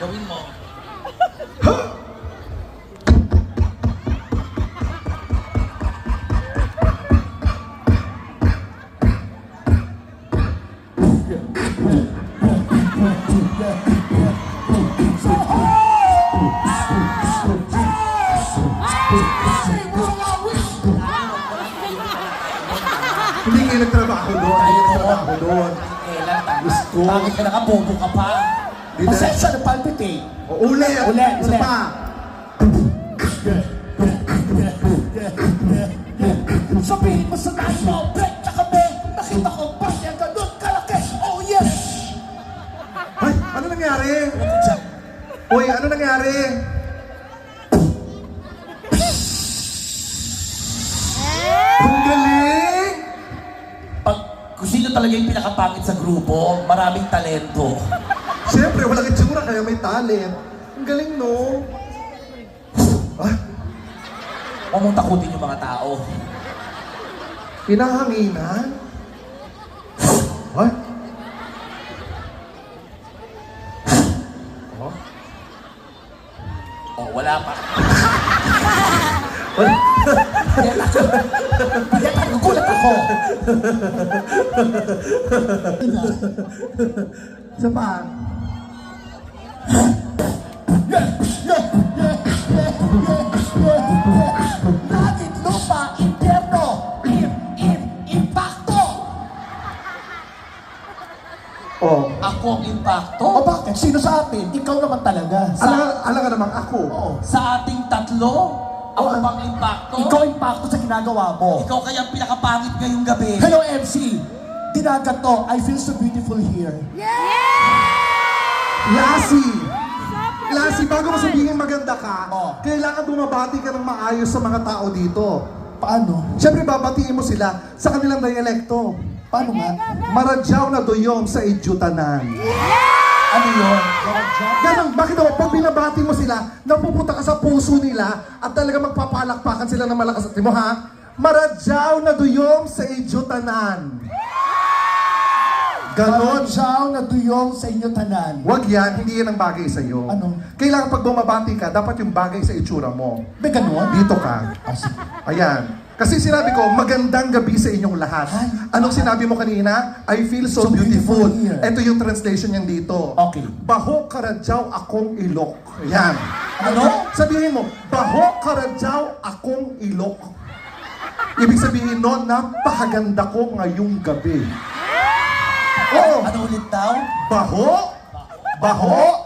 Gawin mo. Hindi kayo nagtrabaho doon. Kayo nagtrabaho doon. Kailan? Bakit ka nakabobo ka pa? Pasensya na palpitate. O. Ulit, Isa ulit. pa. Sabihin mo sa tayo mo, break na kami. Nakita ko ba niya ganun kalaki? Oh yes! Ay, ano nangyari? Uy, ano nangyari? Ang galing! Pag kung sino talaga yung pinakapangit sa grupo, maraming talento. Siyempre, walang itsura kaya may talent. Ang galing, no? Ah, Huwag mong takutin yung mga tao. pinahanginan? Ay? Oh? Oh, wala pa. Ay? Kaya nagugulat ako. Isa pa. Langit, Oh. Ako ang impacto. O bakit? Sino sa atin? Ikaw naman talaga. Sa, Alam, alam ka namang ako. Oo. Sa ating tatlo, ako Oh, pang impacto. Ikaw impacto sa ginagawa mo. Ikaw kaya ang pinakapangit ngayong gabi. Hello MC! Dinagat to. I feel so beautiful here. Lassie! Lassie, bago mo sabihin maganda ka, Oh. kailangan bumabati ka ng maayos sa mga tao dito. Paano? Siyempre, babatiin mo sila sa kanilang dialekto. Paano nga? Maradyaw na doyong sa idyutanan. Ano yun? Ganon, bakit ako, pag binabati mo sila, napupunta ka sa puso nila at talaga magpapalakpakan sila ng malakas. Di mo ha? Maradyaw na doyong sa idyutanan. Ganon. Ganon na duyong sa inyo tanan. Wag yan, hindi yan ang bagay sa iyo. Ano? Kailangan pag bumabati ka, dapat yung bagay sa itsura mo. May ganon? Dito ka. Ah. Ayan. Kasi sinabi ko, magandang gabi sa inyong lahat. Ay. Anong sinabi mo kanina? I feel so, So beautiful. Ito yung translation niyan dito. Okay. Baho karadyaw akong ilok. Ayan. Ano? Sabihin mo, baho karadyaw akong ilok. Ibig sabihin no, napakaganda ko ngayong gabi. Oo. Ano ulit daw? Baho, baho,